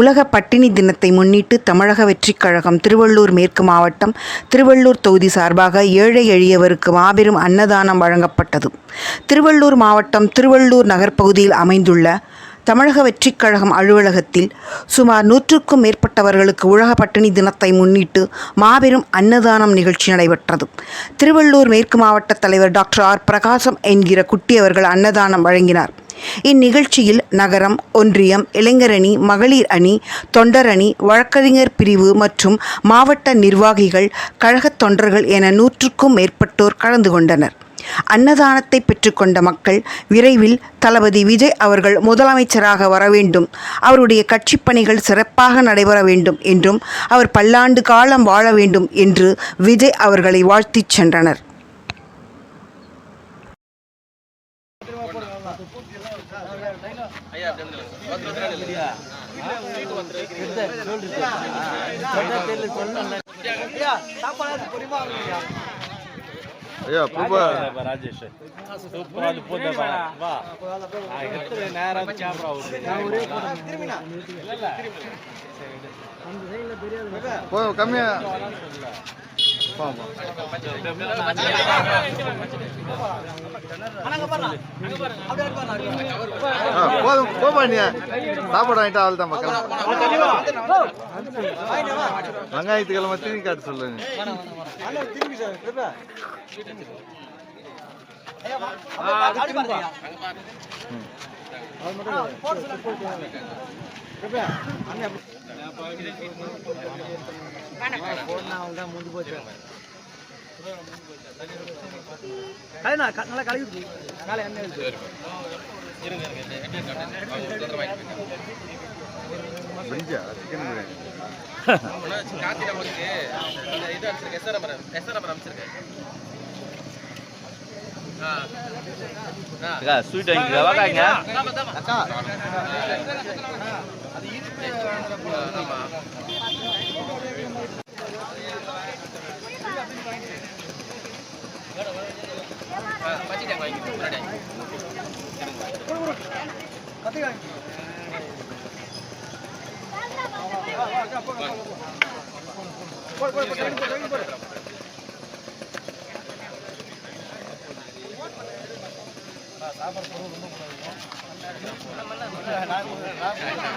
உலக பட்டினி தினத்தை முன்னிட்டு தமிழக வெற்றிக் கழகம் திருவள்ளூர் மேற்கு மாவட்டம் திருவள்ளூர் தொகுதி சார்பாக ஏழை எளியவருக்கு மாபெரும் அன்னதானம் வழங்கப்பட்டது. திருவள்ளூர் மாவட்டம் திருவள்ளூர் நகர்ப்பகுதியில் அமைந்துள்ள தமிழக வெற்றிக் கழகம் அலுவலகத்தில் சுமார் நூற்றுக்கும் மேற்பட்டவர்களுக்கு உலக பட்டினி தினத்தை முன்னிட்டு மாபெரும் அன்னதானம் நிகழ்ச்சி நடைபெற்றது. திருவள்ளூர் மேற்கு மாவட்ட தலைவர் டாக்டர் ஆர் பிரகாசம் என்கிற குட்டி அவர்கள் அன்னதானம் வழங்கினார். இந்நிகழ்ச்சியில் நகரம் ஒன்றியம் இளைஞரணி மகளிர் அணி தொண்டர் அணி வழக்கறிஞர் பிரிவு மற்றும் மாவட்ட நிர்வாகிகள் கழகத் தொண்டர்கள் என நூற்றுக்கும் மேற்பட்டோர் கலந்து கொண்டனர். அன்னதானத்தை பெற்றுக்கொண்ட மக்கள் விரைவில் தளபதி விஜய் அவர்கள் முதலமைச்சராக வர வேண்டும். அவருடைய கட்சிப் பணிகள் சிறப்பாக நடைபெற வேண்டும் என்றும் அவர் பல்லாண்டு காலம் வாழ வேண்டும் என்று விஜய் அவர்களை வாழ்த்திச் சென்றனர். ஐயா பூபா. ராஜேஷ் சூப்பரா அது போதா போதும் போப்பா நீ சாப்பாடு வாங்கிட்டு அவள் தான் மக்கள் வெங்காயத்துக்கிழமை திரும்பி காட்டு சொல்லுங்க போச்சு காலை எண்ணெய் இருக்கு. செஞ்சா சிக்கன் பிரியாணி கார்த்தி நமக்கு இந்த இது அனுப்பிச்சிருக்கேன் சாப்பாடு டேங்க் வாங்கிக்கோ